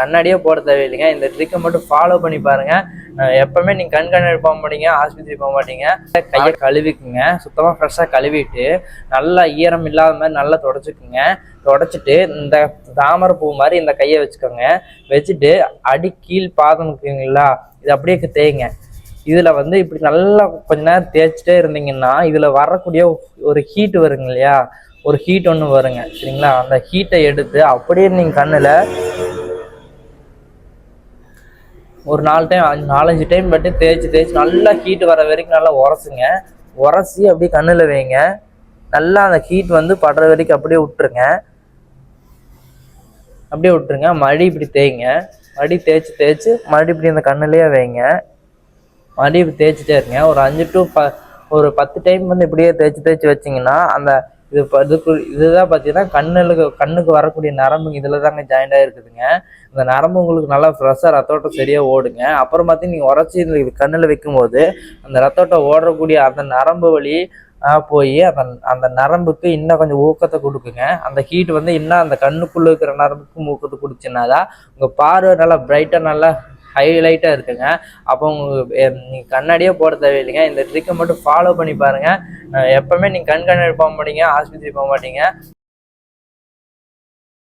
கண்ணாடியே போட தேவையில்லைங்க. இந்த ட்ரிக்கை மட்டும் ஃபாலோ பண்ணி பாருங்க. எப்பவுமே நீங்க கண் கண்ணாடி போக மாட்டீங்க ஆஸ்பத்திரி போக மாட்டீங்க. கையை கழுவிக்குங்க. சுத்தமா ஃப்ரெஷ்ஷாக கழுவிட்டு நல்லா ஈரம் இல்லாத மாதிரி நல்லா தொடச்சிக்குங்க. தொடச்சிட்டு இந்த தாமரை பூ மாதிரி இந்த கையை வச்சுக்கோங்க. வச்சுட்டு அடி கீழ் பாதம் இருக்குங்களா இது அப்படியே தேய்ங்க. இதுல வந்து இப்படி நல்லா கொஞ்ச நேரம் தேய்ச்சிட்டே இருந்தீங்கன்னா இதுல வரக்கூடிய ஒரு ஹீட் வருங்க இல்லையா? ஒரு ஹீட் ஒன்று வருங்க. சரிங்களா? அந்த ஹீட்டை எடுத்து அப்படியே நீங்கள் கண்ணில் ஒரு நாலு டைம் அஞ்சு நாலஞ்சு டைம் பட்டு தேய்ச்சி தேய்ச்சி நல்லா ஹீட் வர வரைக்கும் நல்லா உரசுங்க. உரசி அப்படியே கண்ணில் வைங்க. நல்லா அந்த ஹீட் வந்து படுற வரைக்கும் அப்படியே விட்டுருங்க. அப்படியே விட்டுருங்க. மறுபடியும் இப்படி தேய்ங்க. மறுபடியும் தேய்ச்சி தேய்ச்சி மறுபடி இப்படி அந்த கண்ணிலேயே வைங்க. மறுபடியும் இப்படி தேய்ச்சிட்டே இருங்க. ஒரு அஞ்சு டு ப ஒரு பத்து டைம் வந்து இப்படியே தேய்ச்சி தேய்ச்சி வச்சிங்கன்னா அந்த இது இப்போ இதுக்கு இதுதான் பார்த்தீங்கன்னா கண்ணுக்கு கண்ணுக்கு வரக்கூடிய நரம்பு இதில் தாங்க ஜாயிண்ட் ஆகிருக்குதுங்க இந்த நரம்பு உங்களுக்கு நல்லா ஃப்ரெஷ்ஷாக ரத்தோட்டம் சரியாக ஓடுங்க. அப்புறம் பார்த்து நீங்கள் உரைச்சி இந்த கண்ணில் வைக்கும்போது அந்த ரத்தோட்டம் ஓடக்கூடிய அந்த நரம்பு வழி போய் அந்த அந்த நரம்புக்கு இன்னும் கொஞ்சம் ஊக்கத்தை கொடுக்குங்க. அந்த ஹீட் வந்து இன்னும் அந்த கண்ணுக்குள்ளே இருக்கிற நரம்புக்கும் ஊக்கத்தை கொடுத்துச்சுன்னா தான் உங்கள் பார்வை நல்லா பிரைட்டாக நல்லா ஹைலைட்டாக இருக்குங்க. அப்போ உங்களுக்கு நீங்கள் கண்ணாடியே போட தேவையில்லைங்க. இந்த ட்ரிக்கை மட்டும் ஃபாலோ பண்ணி பாருங்கள் எப்போவுமே நீங்கள் கண் கண்ணாடி போக மாட்டீங்க ஆஸ்பத்திரி போக மாட்டீங்க.